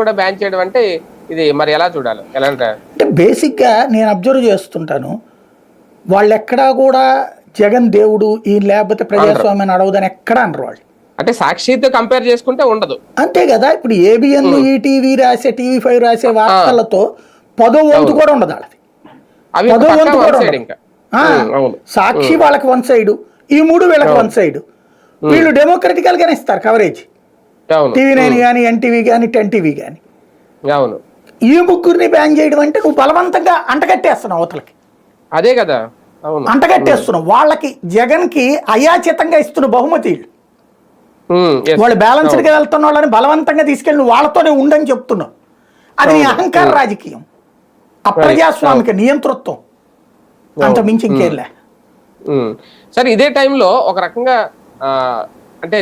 కూడా బ్యాన్ చేయడం అంటే ఇది మరి ఎలా చూడాలి? ఎలా అంటే? బేసిక్గా నేను అబ్జర్వ్ చేస్తుంటాను. వాళ్ళు ఎక్కడా కూడా జగన్ దేవుడు ఈ లేకపోతే ప్రజాస్వామ్యం నడవదని ఎక్కడా అనరు వాళ్ళు. అంటే సాక్షితో కంపేర్ చేసుకుంటే ఉండదు. అంతే కదా ఇప్పుడు ఏబిఎన్ ఈటీవీ రాసే టీవీ ఫైవ్ రాసే వార్తలతో పదో వంతు కూడా ఉండదు వాళ్ళది. అవి పదో వంతు కూడా సాక్షి వాళ్ళకి వన్ సైడ్ ఈ మూడు వీళ్ళకి వన్ సైడ్ వీళ్ళు డెమోక్రటికల్ గానే ఇస్తారు కవరేజ్ టీవీ నైన్ కానీ ఎన్టీవీ కానీ టెన్ టీవీ కానీ అవును. ఈ ముగ్గురిని బ్యాన్ చేయడం అంటే నువ్వు బలవంతంగా అంటగట్టేస్తున్నావు అవతలకి. అదే కదా. అంటగట్టేస్తున్నావు. వాళ్ళకి జగన్కి అయాచితంగా ఇస్తున్న బహుమతి వీళ్ళు. ఉమ్, yes. వాళ్ళు బ్యాలెన్స్డ్గా వెళ్తున్న వాళ్ళని బలవంతంగా తీసుకెళ్ళి నువ్వు వాళ్ళతోనే ఉండని చెప్తున్నావు. అది నీ అహంకార రాజకీయం. అప్రజాస్వామిక నియంతృత్వం. అంత మించి ఇంకేంలే ఉమ్. సరే ఇదే టైంలో ఒక రకంగా అంటే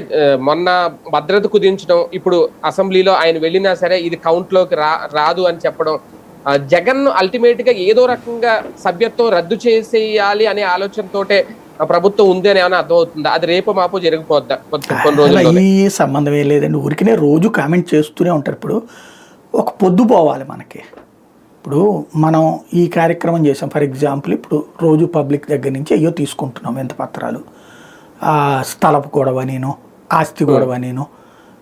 మొన్న భద్రత కుదించడం ఇప్పుడు అసెంబ్లీలో ఆయన వెళ్ళినా సరే ఇది కౌంట్లోకి రా రాదు అని చెప్పడం జగన్ అల్టిమేట్గా ఏదో రకంగా సభ్యత్వం రద్దు చేసేయాలి అనే ఆలోచనతోటే ప్రభుత్వం ఉంది అని ఏమైనా అర్థమవుతుందా? అది రేపు మాపు జరిగిపోద్దా? కొన్ని అలా రోజుల్లో ఈ సంబంధమే లేదండి. ఊరికనే రోజు కామెంట్ చేస్తూనే ఉంటారు. ఇప్పుడు ఒక పొద్దు పోవాలి మనకి. ఇప్పుడు మనం ఈ కార్యక్రమం చేసాం. ఫర్ ఎగ్జాంపుల్ ఇప్పుడు రోజు పబ్లిక్ దగ్గర నుంచి అయ్యో తీసుకుంటున్నాం ఎంత పత్రాలు. స్థలపు గొడవ నేను ఆస్తి గొడవ నేను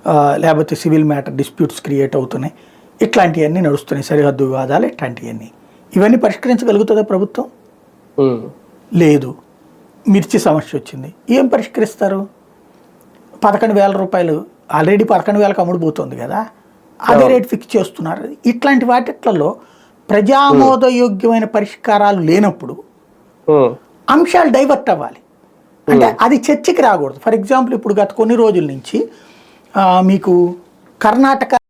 ఆ, లేకపోతే సివిల్ మ్యాటర్ డిస్ప్యూట్స్ క్రియేట్ అవుతున్నాయి. ఇట్లాంటివన్నీ నడుస్తున్నాయి సరిహద్దు వివాదాలు ఇట్లాంటివన్నీ ఇవన్నీ పరిష్కరించగలుగుతుందా ప్రభుత్వం? ఉమ్. లేదు. మిర్చి సమస్య వచ్చింది. ఏం పరిష్కరిస్తారు? పదకొండు వేల రూపాయలు ఆల్రెడీ పదకొండు వేలకు అమ్ముడుపోతుంది కదా. అదే రేట్ ఫిక్స్ చేస్తున్నారు. ఇట్లాంటి వాటిట్లలో ప్రజామోదయోగ్యమైన పరిష్కారాలు లేనప్పుడు. అంశాలు డైవర్ట్ అవ్వాలి. అంటే అది చర్చకి రాకూడదు. ఫర్ ఎగ్జాంపుల్ ఇప్పుడు గత కొన్ని రోజుల నుంచి ఆ, మీకు కర్ణాటక